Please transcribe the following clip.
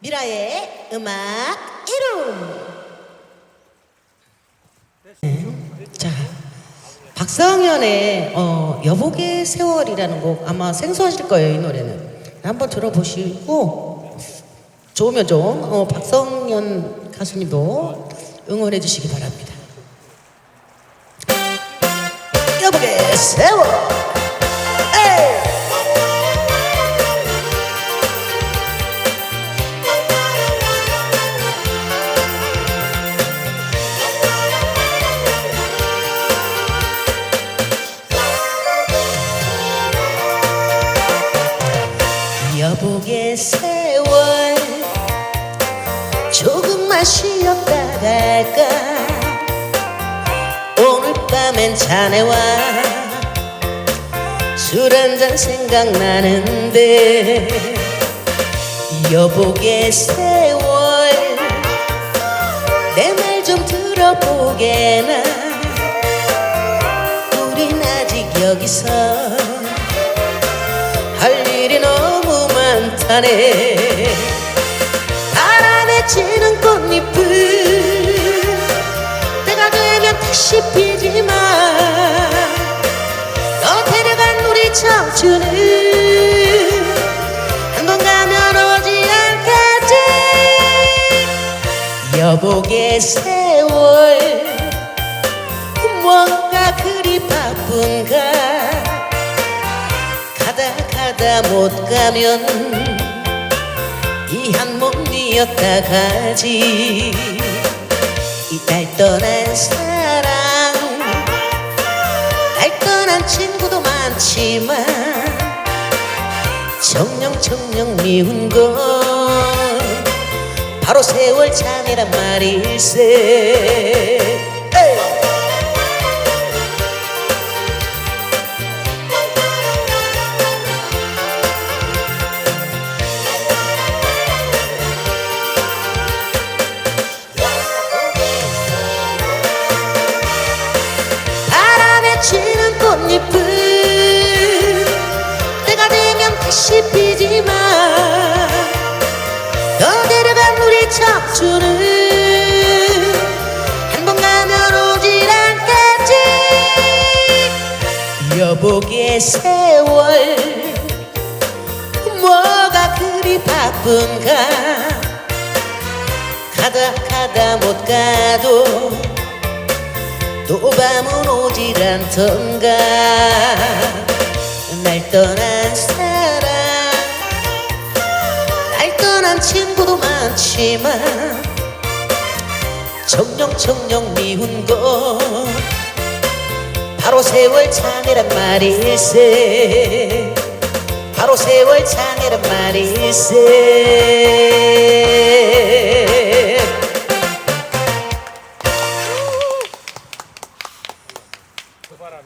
미라의 음악 이름. 자, 박성현의 어, 여복의 세월이라는 곡 아마 생소하실 거예요 이 노래는 한번 들어보시고 좋으면 좀 어, 박성현 가수님도 응원해 주시기 바랍니다. 여복의 세월. 여복의 세월 조금만 쉬었다 갈까? 오늘 밤엔 자네와 술 한 잔 생각나는데 여복의 세월 내 말 좀 들어보게나? 우린 아직 여기서 많다네 바람에 지는 꽃잎은 때가 되면 다시 피지만 너 데려간 우리 청춘은 한번 가면 오지 않겠지? 여복의 세월 뭔가 그리 바쁜가 가다 못 가면 이 한 몸이었다 가지. 이날 떠난 사랑 날 떠난 친구도 많지만 정령정령 미운 건 바로 세월 잔이란 말일세 꽃잎은 때가 되면 다시 피지만 너 데려간 우리 청춘은 한번 가면 오질 않겠지. 여복의 세월 뭐가 그리 바쁜가. 가다 가다 못 가도 또 밤은 오질 않던가. 날 떠난 사람 날 떠난 친구도 많지만 정령정령 미운 건 바로 세월 장애란 말일세. 바로 세월 장애란 말일세 ورا